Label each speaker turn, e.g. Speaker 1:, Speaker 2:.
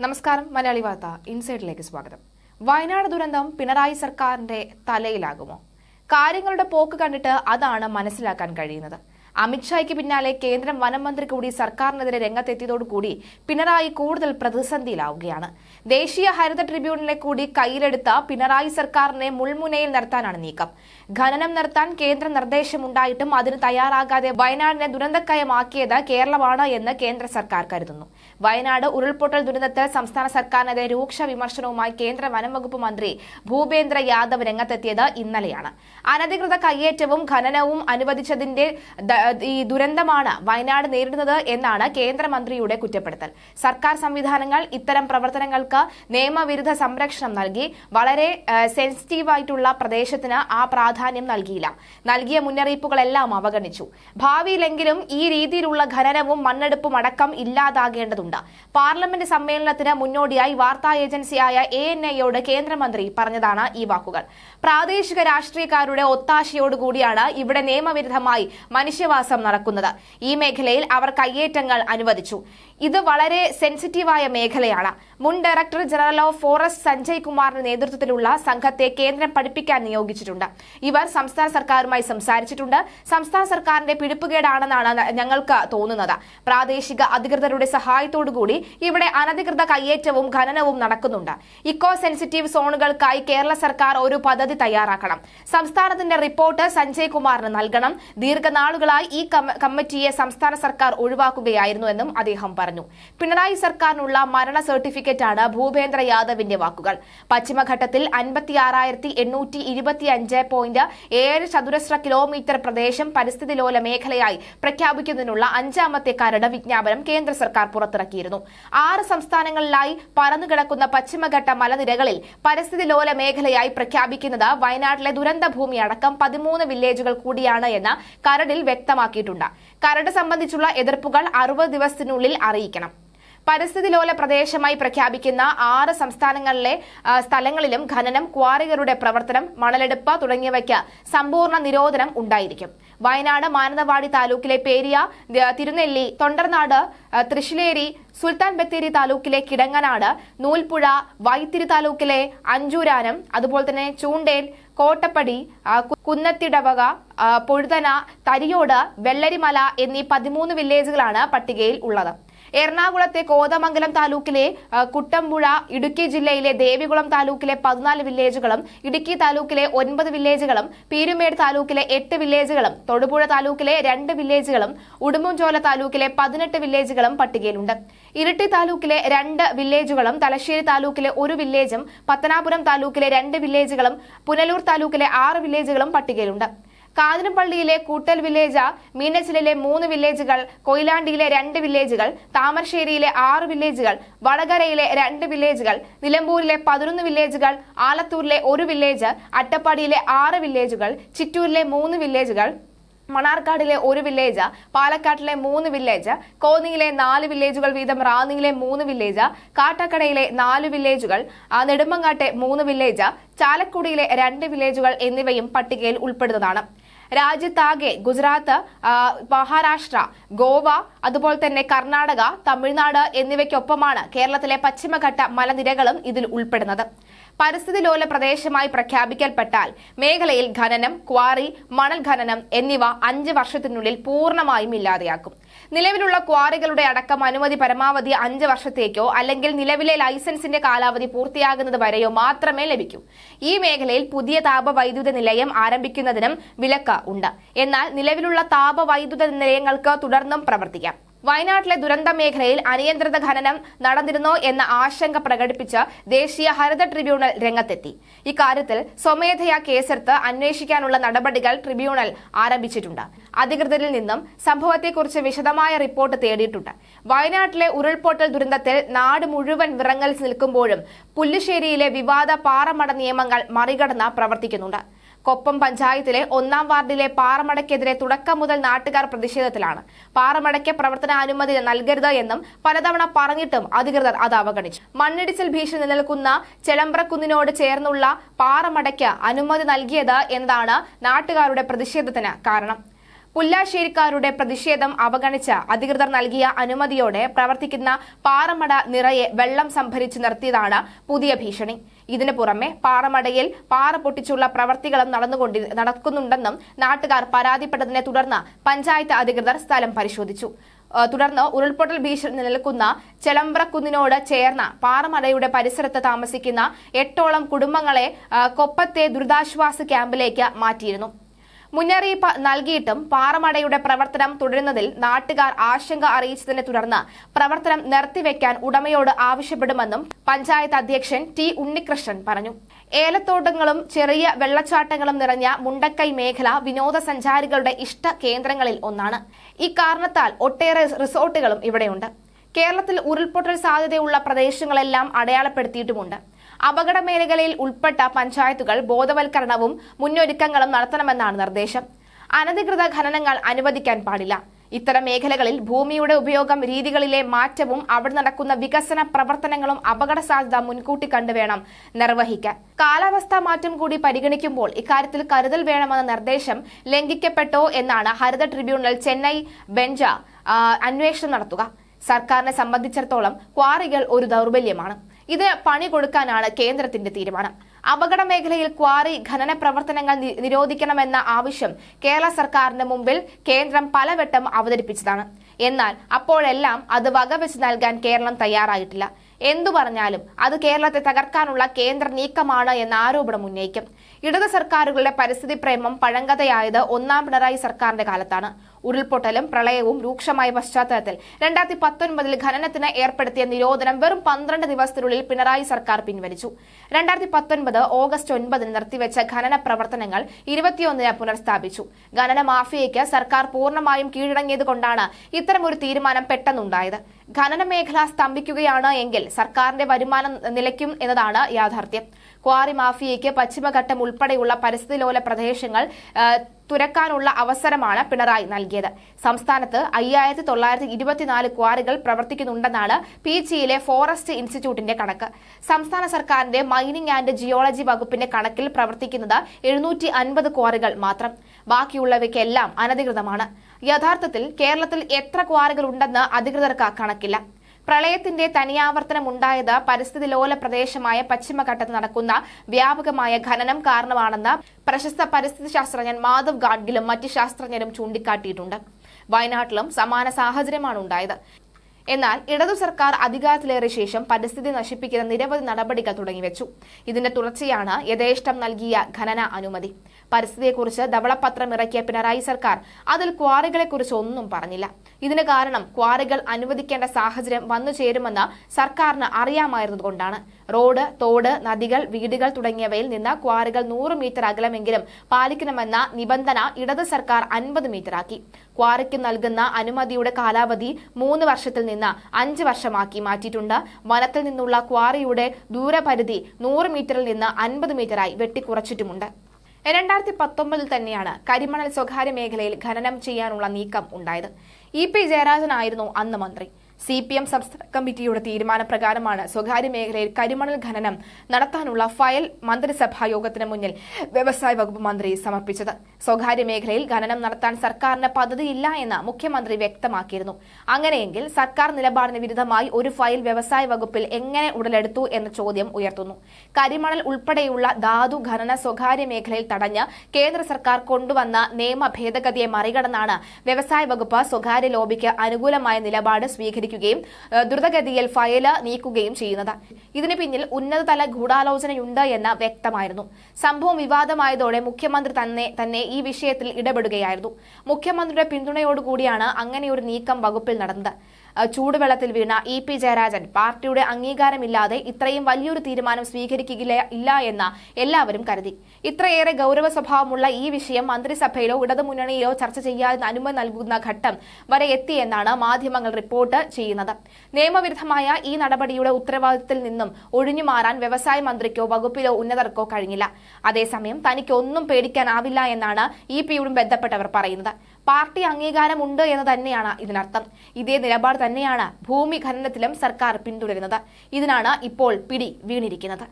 Speaker 1: നമസ്കാരം മലയാളി വാർത്ത ഇൻസൈഡിലേക്ക് സ്വാഗതം. വയനാട് ദുരന്തം പിണറായി സർക്കാരിന്റെ തലയിലാകുമോ? കാര്യങ്ങളുടെ പോക്ക് കണ്ടിട്ട് അതാണ് മനസ്സിലാക്കാൻ കഴിയുന്നത്. അമിത്ഷായ്ക്ക് പിന്നാലെ കേന്ദ്രം വനമന്ത്രി കൂടി സർക്കാരിനെതിരെ രംഗത്തെത്തിയതോടുകൂടി പിണറായി കൂടുതൽ പ്രതിസന്ധിയിലാവുകയാണ്. ദേശീയ ഹരിത ട്രിബ്യൂണലിനെ കൂടി കയ്യിലെടുത്ത പിണറായി സർക്കാരിനെ മുൾമുനയിൽ നിർത്താനാണ് നീക്കം. ഖനനം നിർത്താൻ കേന്ദ്ര നിർദ്ദേശമുണ്ടായിട്ടും അതിന് തയ്യാറാകാതെ വയനാടിനെ ദുരന്തക്കയമാക്കിയത് കേരളമാണ് എന്ന് കേന്ദ്ര സർക്കാർ കരുതുന്നു. വയനാട് ഉരുൾപൊട്ടൽ ദുരന്തത്തിൽ സംസ്ഥാന സർക്കാരിനെതിരെ രൂക്ഷ വിമർശനവുമായി കേന്ദ്ര വനം വകുപ്പ് മന്ത്രി ഭൂപേന്ദ്ര യാദവ് രംഗത്തെത്തിയത് ഇന്നലെയാണ്. അനധികൃത കയ്യേറ്റവും ഖനനവും അനുവദിച്ചതിന്റെ ഈ ദുരന്തമാണ് വയനാട് നേരിടുന്നത് എന്നാണ് കേന്ദ്രമന്ത്രിയുടെ കുറ്റപ്പെടുത്തൽ. സർക്കാർ സംവിധാനങ്ങൾ ഇത്തരം പ്രവർത്തനങ്ങൾക്ക് നിയമവിരുദ്ധ സംരക്ഷണം നൽകി. വളരെ സെൻസിറ്റീവായിട്ടുള്ള പ്രദേശത്തിന് ആ പ്രാധാന്യം നൽകിയില്ല. നൽകിയ മുന്നറിയിപ്പുകളെല്ലാം അവഗണിച്ചു. ഭാവിയിലെങ്കിലും ഈ രീതിയിലുള്ള ഖനനവും മണ്ണെടുപ്പും അടക്കം ഇല്ലാതാകേണ്ടതുണ്ട്. പാർലമെന്റ് സമ്മേളനത്തിന് മുന്നോടിയായി വാർത്താ ഏജൻസിയായ എ എൻ ഐയോട് കേന്ദ്രമന്ത്രി പറഞ്ഞതാണ് ഈ വാക്കുകൾ. പ്രാദേശിക രാഷ്ട്രീയക്കാരുടെ ഒത്താശയോടുകൂടിയാണ് ഇവിടെ നിയമവിരുദ്ധമായി മനുഷ്യവാസം നടക്കുന്നത്. ഈ മേഖലയിൽ അവർ കയ്യേറ്റങ്ങൾ അനുവദിച്ചു. ഇത് വളരെ സെൻസിറ്റീവായ മേഖലയാണ്. മുൻ director general of forest Sanjay കുമാറിന്റെ നേതൃത്വത്തിലുള്ള സംഘത്തെ കേന്ദ്രം പഠിപ്പിക്കാൻ നിയോഗിച്ചിട്ടുണ്ട്. ഇവർ സംസ്ഥാന സർക്കാരുമായി സംസാരിച്ചിട്ടുണ്ട്. സംസ്ഥാന സർക്കാരിന്റെ പിടിപ്പുകേടാണെന്നാണ് ഞങ്ങൾക്ക് തോന്നുന്നത്. പ്രാദേശിക അധികൃതരുടെ സഹായത്തോടുകൂടി ഇവിടെ അനധികൃത കയ്യേറ്റവും ഖനനവും നടക്കുന്നുണ്ട്. ഇക്കോ സെൻസിറ്റീവ് സോണുകൾക്കായി കേരള സർക്കാർ ഒരു പദ്ധതി തയ്യാറാക്കണം. സംസ്ഥാനത്തിന്റെ റിപ്പോർട്ട് സഞ്ജയ് കുമാറിന് നൽകണം. ദീർഘനാളുകളായി ഈ കമ്മിറ്റിയെ സംസ്ഥാന സർക്കാർ ഒഴിവാക്കുകയായിരുന്നുവെന്നും അദ്ദേഹം പറഞ്ഞു. പിണറായി സർക്കാരിനുള്ള മരണ സർട്ടിഫിക്കറ്റാണ് ഭൂപേന്ദ്ര യാദവിന്റെ വാക്കുകൾ. പശ്ചിമഘട്ടത്തിൽ അൻപത്തിയാറായിരത്തി എണ്ണൂറ്റി ഇരുപത്തിയഞ്ച് പോയിന്റ് ഏഴ് ചതുരശ്ര കിലോമീറ്റർ പ്രദേശം പരിസ്ഥിതി ലോല മേഖലയായി പ്രഖ്യാപിക്കുന്നതിനുള്ള അഞ്ചാമത്തെ കരട് വിജ്ഞാപനം കേന്ദ്ര സർക്കാർ പുറത്തിറക്കിയിരുന്നു. ആറ് സംസ്ഥാനങ്ങളിലായി പറന്നുകിടക്കുന്ന പശ്ചിമഘട്ട മലനിരകളിൽ പരിസ്ഥിതി ലോല മേഖലയായി പ്രഖ്യാപിക്കുന്നത് വയനാട്ടിലെ ദുരന്ത ഭൂമി അടക്കം പതിമൂന്ന് വില്ലേജുകൾ കൂടിയാണ് എന്ന് കരടിൽ വ്യക്തമാക്കിയിട്ടുണ്ട്. കരട് സംബന്ധിച്ചുള്ള എതിർപ്പുകൾ അറുപത് ദിവസത്തിനുള്ളിൽ അറിയിക്കണം പരിസ്ഥിതി ലോല പ്രദേശമായി പ്രഖ്യാപിക്കുന്ന ആറ് സംസ്ഥാനങ്ങളിലെ സ്ഥലങ്ങളിലും ഖനനം ക്വാറികളുടെ പ്രവർത്തനം മണലെടുപ്പ് തുടങ്ങിയവയ്ക്ക് സമ്പൂർണ നിരോധനം ഉണ്ടായിരിക്കും. വയനാട് മാനന്തവാടി താലൂക്കിലെ പേരിയ തിരുനെല്ലി തൊണ്ടർനാട് തൃശ്ശിലേരി സുൽത്താൻ ബത്തേരി താലൂക്കിലെ കിടങ്ങനാട് നൂൽപ്പുഴ വൈത്തിരി താലൂക്കിലെ അഞ്ചൂരാനം അതുപോലെ തന്നെ ചൂണ്ടേൽ കോട്ടപ്പടി കുന്നത്തിടവക പൊഴുതന തരിയോട് വെള്ളരിമല എന്നീ പതിമൂന്ന് വില്ലേജുകളാണ് പട്ടികയിൽ ഉള്ളത്. എറണാകുളത്തെ കോതമംഗലം താലൂക്കിലെ കുട്ടമ്പുഴ ഇടുക്കി ജില്ലയിലെ ദേവികുളം താലൂക്കിലെ പതിനാല് വില്ലേജുകളും ഇടുക്കി താലൂക്കിലെ ഒൻപത് വില്ലേജുകളും പീരുമേട് താലൂക്കിലെ എട്ട് വില്ലേജുകളും തൊടുപുഴ താലൂക്കിലെ രണ്ട് വില്ലേജുകളും ഉടുമ്പൻചോല താലൂക്കിലെ പതിനെട്ട് വില്ലേജുകളും പട്ടികയിലുണ്ട്. ഇരിട്ടി താലൂക്കിലെ രണ്ട് വില്ലേജുകളും തലശ്ശേരി താലൂക്കിലെ ഒരു വില്ലേജും പത്തനാപുരം താലൂക്കിലെ രണ്ട് വില്ലേജുകളും പുനലൂർ താലൂക്കിലെ ആറ് വില്ലേജുകളും പട്ടികയിലുണ്ട്. കാതിരപ്പള്ളിയിലെ കൂട്ടൽ വില്ലേജ് മീനച്ചിലിലെ മൂന്ന് വില്ലേജുകൾ കൊയിലാണ്ടിയിലെ രണ്ട് വില്ലേജുകൾ താമരശ്ശേരിയിലെ ആറ് വില്ലേജുകൾ വടകരയിലെ രണ്ട് വില്ലേജുകൾ നിലമ്പൂരിലെ പതിനൊന്ന് വില്ലേജുകൾ ആലത്തൂരിലെ ഒരു വില്ലേജ് അട്ടപ്പാടിയിലെ ആറ് വില്ലേജുകൾ ചിറ്റൂരിലെ മൂന്ന് വില്ലേജുകൾ മണാർക്കാടിലെ ഒരു വില്ലേജ് പാലക്കാട്ടിലെ മൂന്ന് വില്ലേജ് കോന്നിയിലെ നാല് വില്ലേജുകൾ വീതം റാന്നിയിലെ മൂന്ന് വില്ലേജ് കാട്ടക്കടയിലെ നാല് വില്ലേജുകൾ നെടുമങ്ങാട്ടെ മൂന്ന് വില്ലേജ് ചാലക്കുടിയിലെ രണ്ട് വില്ലേജുകൾ എന്നിവയും പട്ടികയിൽ ഉൾപ്പെടുന്നതാണ്. രാജ്യത്താകെ ഗുജറാത്ത് മഹാരാഷ്ട്ര ഗോവ അതുപോലെ തന്നെ കർണാടക തമിഴ്നാട് എന്നിവയ്ക്കൊപ്പമാണ് കേരളത്തിലെ പശ്ചിമഘട്ട മലനിരകളും ഇതിൽ ഉൾപ്പെടുന്നത്. പരിസ്ഥിതി ലോല പ്രദേശമായി പ്രഖ്യാപിക്കൽപ്പെട്ടാൽ മേഖലയിൽ ഖനനം ക്വാറി മണൽ ഖനനം എന്നിവ അഞ്ച് വർഷത്തിനുള്ളിൽ പൂർണമായും ഇല്ലാതെയാക്കും. നിലവിലുള്ള ക്വാറികളുടെ അടക്കം അനുമതി പരമാവധി അഞ്ച് വർഷത്തേക്കോ അല്ലെങ്കിൽ നിലവിലെ ലൈസൻസിന്റെ കാലാവധി പൂർത്തിയാകുന്നത് വരെയോ മാത്രമേ ലഭിക്കൂ. ഈ മേഖലയിൽ പുതിയ താപവൈദ്യുത നിലയം ആരംഭിക്കുന്നതിനും വിലക്ക് ഉണ്ട്. എന്നാൽ നിലവിലുള്ള താപവൈദ്യുത നിലയങ്ങൾക്ക് തുടർന്നും പ്രവർത്തിക്കാം. വയനാട്ടിലെ ദുരന്ത മേഖലയിൽ അനിയന്ത്രിത ഖനനം നടന്നിരുന്നോ എന്ന ആശങ്ക പ്രകടിപ്പിച്ച് ദേശീയ ഹരിത ട്രിബ്യൂണൽ രംഗത്തെത്തി. ഇക്കാര്യത്തിൽ സ്വമേധയാ കേസെടുത്ത് അന്വേഷിക്കാനുള്ള നടപടികൾ ട്രിബ്യൂണൽ ആരംഭിച്ചിട്ടുണ്ട്. അധികൃതരിൽ നിന്നും സംഭവത്തെക്കുറിച്ച് വിശദമായ റിപ്പോർട്ട് തേടിയിട്ടുണ്ട്. വയനാട്ടിലെ ഉരുൾപൊട്ടൽ ദുരന്തത്തിൽ നാട് മുഴുവൻ വിറങ്ങൽ നിൽക്കുമ്പോഴും പുല്ലുശ്ശേരിയിലെ വിവാദ പാറമട നിയമങ്ങൾ മറികടന്ന് പ്രവർത്തിക്കുന്നുണ്ട്. കൊപ്പം പഞ്ചായത്തിലെ ഒന്നാം വാർഡിലെ പാറമടയ്ക്കെതിരെ തുടക്കം മുതൽ നാട്ടുകാർ പ്രതിഷേധത്തിലാണ്. പാറമടയ്ക്ക് പ്രവർത്തനാനുമതി നൽകരുത് എന്നും പലതവണ പറഞ്ഞിട്ടും അധികൃതർ അത് അവഗണിച്ചു. മണ്ണിടിച്ചിൽ ഭീഷണി നിലനിൽക്കുന്ന ചെളമ്പ്രക്കുന്നിനോട് ചേർന്നുള്ള പാറമടയ്ക്ക് അനുമതി നൽകിയത് എന്നതാണ് നാട്ടുകാരുടെ പ്രതിഷേധത്തിന് കാരണം. പുല്ലാശ്ശേരിക്കാരുടെ പ്രതിഷേധം അവഗണിച്ച് അധികൃതർ നൽകിയ അനുമതിയോടെ പ്രവർത്തിക്കുന്ന പാറമട നിറയെ വെള്ളം സംഭരിച്ചു നിർത്തിയതാണ് പുതിയ ഭീഷണി. ഇതിനു പുറമെ പാറമടയിൽ പാറ പൊട്ടിച്ചുള്ള പ്രവർത്തികളും നടന്നുകൊണ്ടി നടക്കുന്നുണ്ടെന്നും നാട്ടുകാർ പരാതിപ്പെട്ടതിനെ തുടർന്ന് പഞ്ചായത്ത് അധികൃതർ സ്ഥലം പരിശോധിച്ചു. തുടർന്ന് ഉരുൾപൊട്ടൽ ഭീഷണി നിലനിൽക്കുന്ന ചെലമ്പ്രക്കുന്നിനോട് ചേർന്ന പാറമടയുടെ പരിസരത്ത് താമസിക്കുന്ന എട്ടോളം കുടുംബങ്ങളെ കൊപ്പത്തെ ദുരിതാശ്വാസ ക്യാമ്പിലേക്ക് മാറ്റിയിരുന്നു. മുന്നറിയിപ്പ് നൽകിയിട്ടും പാറമടയുടെ പ്രവർത്തനം തുടരുന്നതിൽ നാട്ടുകാർ ആശങ്ക അറിയിച്ചതിനെ തുടർന്ന് പ്രവർത്തനം നിർത്തിവെക്കാൻ ഉടമയോട് ആവശ്യപ്പെടുമെന്നും പഞ്ചായത്ത് അധ്യക്ഷൻ ടി ഉണ്ണികൃഷ്ണൻ പറഞ്ഞു. ഏലത്തോട്ടങ്ങളും ചെറിയ വെള്ളച്ചാട്ടങ്ങളും നിറഞ്ഞ മുണ്ടക്കൈ മേഖല വിനോദസഞ്ചാരികളുടെ ഇഷ്ട കേന്ദ്രങ്ങളിൽ ഒന്നാണ്. ഇക്കാരണത്താൽ ഒട്ടേറെ റിസോർട്ടുകളും ഇവിടെയുണ്ട്. കേരളത്തിൽ ഉരുൾപൊട്ടൽ സാധ്യതയുള്ള പ്രദേശങ്ങളെല്ലാം അടയാളപ്പെടുത്തിയിട്ടുമുണ്ട്. അപകട മേഖലയിൽ ഉൾപ്പെട്ട പഞ്ചായത്തുകൾ ബോധവൽക്കരണവും മുന്നൊരുക്കങ്ങളും നടത്തണമെന്നാണ് നിർദ്ദേശം. അനധികൃത ഖനനങ്ങൾ അനുവദിക്കാൻ പാടില്ല. ഇത്തരം മേഖലകളിൽ ഭൂമിയുടെ ഉപയോഗം രീതികളിലെ മാറ്റവും അവിടെ നടക്കുന്ന വികസന പ്രവർത്തനങ്ങളും അപകട സാധ്യത മുൻകൂട്ടി കണ്ടുവേണം നിർവഹിക്കാൻ. കാലാവസ്ഥാ മാറ്റം കൂടി പരിഗണിക്കുമ്പോൾ ഇക്കാര്യത്തിൽ കരുതൽ വേണമെന്ന നിർദ്ദേശം ലംഘിക്കപ്പെട്ടോ എന്നാണ് ഹരിത ട്രിബ്യൂണൽ ചെന്നൈ ബെഞ്ച് അന്വേഷണം നടത്തുക. സർക്കാരിനെ സംബന്ധിച്ചിടത്തോളം ക്വാറികൾ ഒരു ദൗർബല്യമാണ്. ഇത് പണി കൊടുക്കാനാണ് കേന്ദ്രത്തിന്റെ തീരുമാനം. അപകട മേഖലയിൽ ക്വാറി ഖനന പ്രവർത്തനങ്ങൾ നിരോധിക്കണമെന്ന ആവശ്യം കേരള സർക്കാരിന് മുമ്പിൽ കേന്ദ്രം പലവട്ടം അവതരിപ്പിച്ചതാണ്. എന്നാൽ അപ്പോഴെല്ലാം അത് വകവെച്ച് നൽകാൻ കേരളം തയ്യാറായിട്ടില്ല. എന്തു പറഞ്ഞാലും അത് കേരളത്തെ തകർക്കാനുള്ള കേന്ദ്ര നീക്കമാണ് എന്ന ആരോപണം ഉന്നയിക്കും. ഇടത് സർക്കാരുകളുടെ പരിസ്ഥിതി പ്രേമം പഴങ്കഥയായത് ഒന്നാം പിണറായി സർക്കാരിന്റെ കാലത്താണ്. ഉരുൾപൊട്ടലും പ്രളയവും രൂക്ഷമായ പശ്ചാത്തലത്തിൽ. രണ്ടായിരത്തി പത്തൊൻപതിൽ ഖനനത്തിന് ഏർപ്പെടുത്തിയ നിരോധനം വെറും പന്ത്രണ്ട് ദിവസത്തിനുള്ളിൽ പിണറായി സർക്കാർ പിൻവലിച്ചു. രണ്ടായിരത്തി പത്തൊൻപത് ഓഗസ്റ്റ് ഒൻപതിന് നിർത്തിവെച്ച ഖനന പ്രവർത്തനങ്ങൾ ഇരുപത്തിയൊന്നിന് പുനഃസ്ഥാപിച്ചു. ഖനന മാഫിയയ്ക്ക് സർക്കാർ പൂർണമായും കീഴടങ്ങിയതുകൊണ്ടാണ് ഇത്തരമൊരു തീരുമാനം പെട്ടെന്നുണ്ടായത്. ഖനന മേഖല സ്തംഭിക്കുകയാണ് എങ്കിൽ സർക്കാരിന്റെ വരുമാനം നിലയ്ക്കും എന്നതാണ് യാഥാർത്ഥ്യം. ക്വാറി മാഫിയയ്ക്ക് പശ്ചിമഘട്ടം ഉൾപ്പെടെയുള്ള പരിസ്ഥിതി ലോല പ്രദേശങ്ങൾ തുരക്കാനുള്ള അവസരമാണ് പിണറായി നൽകിയത്. സംസ്ഥാനത്ത് അയ്യായിരത്തി തൊള്ളായിരത്തി ഇരുപത്തിനാല് ക്വാറികൾ പ്രവർത്തിക്കുന്നുണ്ടെന്നാണ് പി ജിയിലെ ഫോറസ്റ്റ് ഇൻസ്റ്റിറ്റ്യൂട്ടിന്റെ കണക്ക്. സംസ്ഥാന സർക്കാരിന്റെ മൈനിങ് ആൻഡ് ജിയോളജി വകുപ്പിന്റെ കണക്കിൽ പ്രവർത്തിക്കുന്നത് എഴുന്നൂറ്റി അൻപത് ക്വാറികൾ മാത്രം. ബാക്കിയുള്ളവയ്ക്കെല്ലാം അനധികൃതമാണ്. യഥാർത്ഥത്തിൽ കേരളത്തിൽ എത്ര ക്വാറികൾ ഉണ്ടെന്ന് അധികൃതർക്ക് കണക്കില്ല. പ്രളയത്തിന്റെ തനിയാവർത്തനം ഉണ്ടായത് പരിസ്ഥിതി ലോല പ്രദേശമായ പശ്ചിമഘട്ടത്ത് നടക്കുന്ന വ്യാപകമായ ഖനനം കാരണമാണെന്ന് പ്രശസ്ത പരിസ്ഥിതി ശാസ്ത്രജ്ഞൻ മാധവ് ഗാഡ്ഗിലും മറ്റ് ശാസ്ത്രജ്ഞരും ചൂണ്ടിക്കാട്ടിയിട്ടുണ്ട്. വയനാട്ടിലും സമാന സാഹചര്യമാണ് ഉണ്ടായത്. എന്നാൽ ഇടതു സർക്കാർ അധികാരത്തിലേറിയ ശേഷം പരിസ്ഥിതി നശിപ്പിക്കുന്ന നിരവധി നടപടികൾ തുടങ്ങിവെച്ചു. ഇതിന്റെ തുടർച്ചയാണ് യഥേഷ്ടം നൽകിയ ഖനന അനുമതി. പരിസ്ഥിതിയെക്കുറിച്ച് ധവളപത്രം ഇറക്കിയ പിണറായി സർക്കാർ അതിൽ ക്വാറികളെക്കുറിച്ച് ഒന്നും പറഞ്ഞില്ല. ഇതിന് കാരണം ക്വാറികൾ അനുവദിക്കേണ്ട സാഹചര്യം വന്നു ചേരുമെന്ന് സർക്കാരിന് അറിയാമായിരുന്നതുകൊണ്ടാണ്. റോഡ് തോട് നദികൾ വീടുകൾ തുടങ്ങിയവയിൽ നിന്ന് ക്വാറികൾ നൂറ് മീറ്റർ അകലമെങ്കിലും പാലിക്കണമെന്ന നിബന്ധന ഇടത് സർക്കാർ അൻപത് മീറ്ററാക്കി. ക്വാറിക്ക് നൽകുന്ന അനുമതിയുടെ കാലാവധി മൂന്ന് വർഷത്തിൽ നിന്ന് അഞ്ച് വർഷമാക്കി മാറ്റിയിട്ടുണ്ട്. വനത്തിൽ നിന്നുള്ള ക്വാറിയുടെ ദൂരപരിധി നൂറ് മീറ്ററിൽ നിന്ന് അൻപത് മീറ്ററായി വെട്ടിക്കുറച്ചിട്ടുമുണ്ട്. രണ്ടായിരത്തി പത്തൊമ്പതിൽ തന്നെയാണ് കരിമണൽ സ്വകാര്യ മേഖലയിൽ ഖനനം ചെയ്യാനുള്ള നീക്കം ഉണ്ടായത്. ഇ പി ജയരാജനായിരുന്നു അന്ന് മന്ത്രി. സി പി എം സംസ്ഥാന കമ്മിറ്റിയുടെ തീരുമാനപ്രകാരമാണ് സ്വകാര്യ മേഖലയിൽ കരിമണൽ ഖനനം നടത്താനുള്ള ഫയൽ മന്ത്രിസഭാ യോഗത്തിന് മുന്നിൽ വ്യവസായ വകുപ്പ് മന്ത്രി സമർപ്പിച്ചത്. സ്വകാര്യ മേഖലയിൽ ഖനനം നടത്താൻ സർക്കാരിന് പദ്ധതിയില്ല എന്ന് മുഖ്യമന്ത്രി വ്യക്തമാക്കിയിരുന്നു. അങ്ങനെയെങ്കിൽ സർക്കാർ നിലപാടിന് വിരുദ്ധമായി ഒരു ഫയൽ വ്യവസായ വകുപ്പിൽ എങ്ങനെ ഉടലെടുത്തു എന്ന ചോദ്യം ഉയർത്തുന്നു. കരിമണൽ ഉൾപ്പെടെയുള്ള ധാതു ഖനന സ്വകാര്യ മേഖലയിൽ തടഞ്ഞ് കേന്ദ്ര സർക്കാർ കൊണ്ടുവന്ന നിയമ ഭേദഗതിയെ മറികടന്നാണ് വ്യവസായ വകുപ്പ് സ്വകാര്യ ലോബിക്ക് അനുകൂലമായ നിലപാട് സ്വീകരിക്കുകയും ദ്രുതഗതിയിൽ ഫയൽ നീക്കുകയും ചെയ്യുന്നത്. ഇതിന് പിന്നിൽ ഉന്നതതല ഗൂഢാലോചനയുണ്ട് എന്ന് വ്യക്തമായിരുന്നു. സംഭവം വിവാദമായതോടെ മുഖ്യമന്ത്രി തന്നെ തന്നെ ഈ വിഷയത്തിൽ ഇടപെടുകയായിരുന്നു. മുഖ്യമന്ത്രിയുടെ പിന്തുണയോടുകൂടിയാണ് അങ്ങനെയൊരു നീക്കം വകുപ്പിൽ നടന്നത്. ചൂടുവെള്ളത്തിൽ വീണ ഇ പി ജയരാജൻ പാർട്ടിയുടെ അംഗീകാരമില്ലാതെ ഇത്രയും വലിയൊരു തീരുമാനം സ്വീകരിക്കുകയില്ല ഇല്ല എന്ന് എല്ലാവരും കരുതി. ഇത്രയേറെ ഗൗരവ സ്വഭാവമുള്ള ഈ വിഷയം മന്ത്രിസഭയിലോ ഇടതുമുന്നണിയിലോ ചർച്ച ചെയ്യാതെ അനുമതി നൽകുന്ന ഘട്ടം വരെ എത്തിയെന്നാണ് മാധ്യമങ്ങൾ റിപ്പോർട്ട് ചെയ്യുന്നത്. നിയമവിരുദ്ധമായ ഈ നടപടിയുടെ ഉത്തരവാദിത്തത്തിൽ നിന്നും ഒഴിഞ്ഞു മാറാൻ വ്യവസായ മന്ത്രിക്കോ വകുപ്പിലോ ഉന്നതർക്കോ കഴിഞ്ഞില്ല. അതേസമയം തനിക്കൊന്നും പേടിക്കാനാവില്ല എന്നാണ് ഇ പിയോടും ബന്ധപ്പെട്ടവർ പറയുന്നത്. പാർട്ടി അംഗീകാരമുണ്ട് എന്ന് തന്നെയാണ് ഇതിനർത്ഥം. ഇതേ നിലപാട് തന്നെയാണ് ഭൂമി ഖനനത്തിലും സർക്കാർ പിന്തുടരുന്നത്. ഇതിനാണ് ഇപ്പോൾ പിടി വീണിരിക്കുന്നത്.